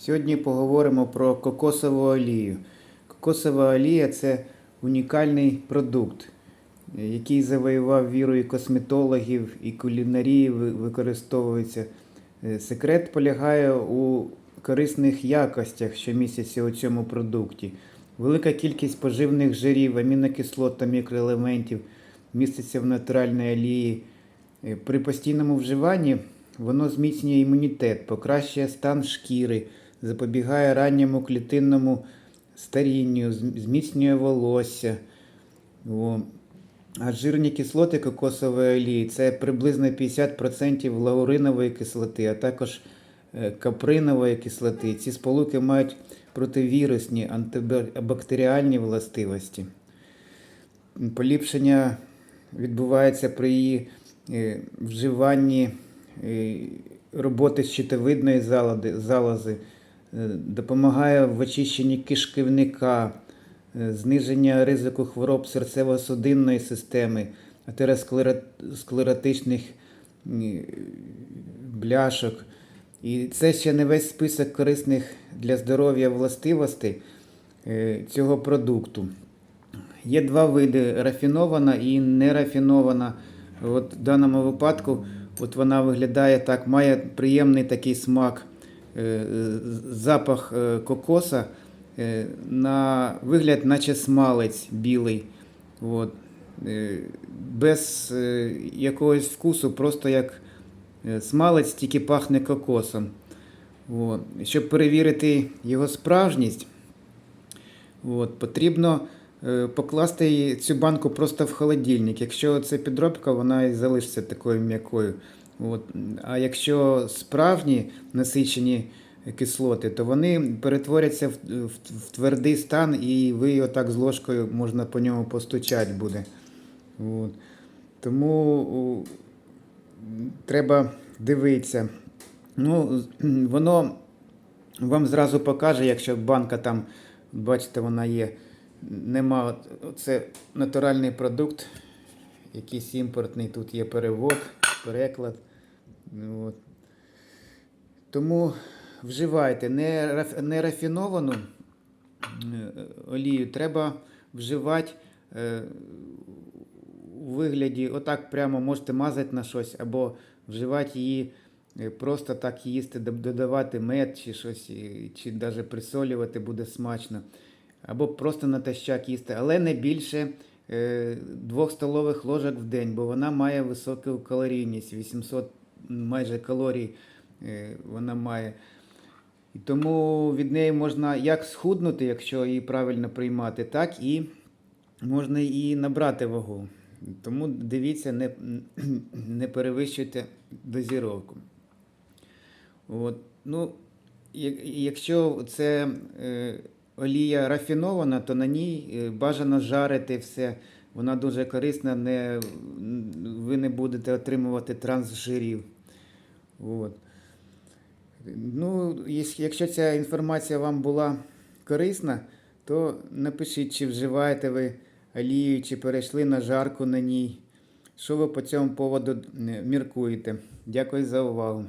Сьогодні поговоримо про кокосову олію. Кокосова олія це унікальний продукт, який завоював віру і косметологів, і кулінарії використовується. Е, Секрет полягає у корисних якостях, що містяться у цьому продукті. Велика кількість поживних жирів, амінокислот та мікроелементів міститься в натуральній олії. Е, При постійному вживанні воно зміцнює імунітет, покращує стан шкіри, запобігає ранньому клітинному старінню, зміцнює волосся. О. А жирні кислоти кокосової олії це приблизно 50% лауринової кислоти, а також е, капринової кислоти. Ці сполуки мають противірусні антибактеріальні властивості. Поліпшення відбувається при її е, вживанні е, роботи щитовидної залози, допомагає в очищенні кишківника, е, зниження ризику хвороб серцево-судинної системи, атеросклеротичних е, бляшок. І це ще не весь список корисних для здоров'я властивостей е, цього продукту. Є два види рафінована і нерафінована. От в даному випадку от вона виглядає так, має приємний такий смак, е, запах е, кокоса, е, на вигляд, наче смалець білий. От. Е, Без е, якогось вкусу, просто як е, смалець, тільки пахне кокосом. От. Щоб перевірити його справжність, От, потрібно е, покласти цю банку просто в холодильник. Якщо це підробка, вона і залишиться такою м'якою. От. А якщо справжні насичені кислоти, то вони перетворяться в, в, в твердий стан, і ви його так з ложкою можна по ньому постучати буде. От. Тому треба дивитися. Ну, воно вам зразу покаже, якщо банка там, бачите, вона є. Нема. Це натуральний продукт, якийсь імпортний, тут є перевод, переклад. От. Тому вживайте не, рафіновану е, олію, треба вживати е, у вигляді, отак прямо можете мазати на щось, або вживати її е, просто так їсти, додавати мед чи щось, чи навіть присолювати буде смачно. Або просто натощак їсти, але не більше 2 столових ложок в день, бо вона має високу калорійність, 800 майже калорій е, вона має. І тому від неї можна як схуднути, якщо її правильно приймати, так і можна і набрати вагу. Тому дивіться, не, не перевищуйте дозіровку. От. Ну, якщо це е, олія рафінована, то на ній е, бажано жарити все. Вона дуже корисна, не, ви не будете отримувати трансжирів. От. Ну, якщо ця інформація вам була корисна, то напишіть, чи вживаєте ви олію, чи перейшли на жарку на ній. Що ви по цьому поводу е, міркуєте? Дякую за увагу.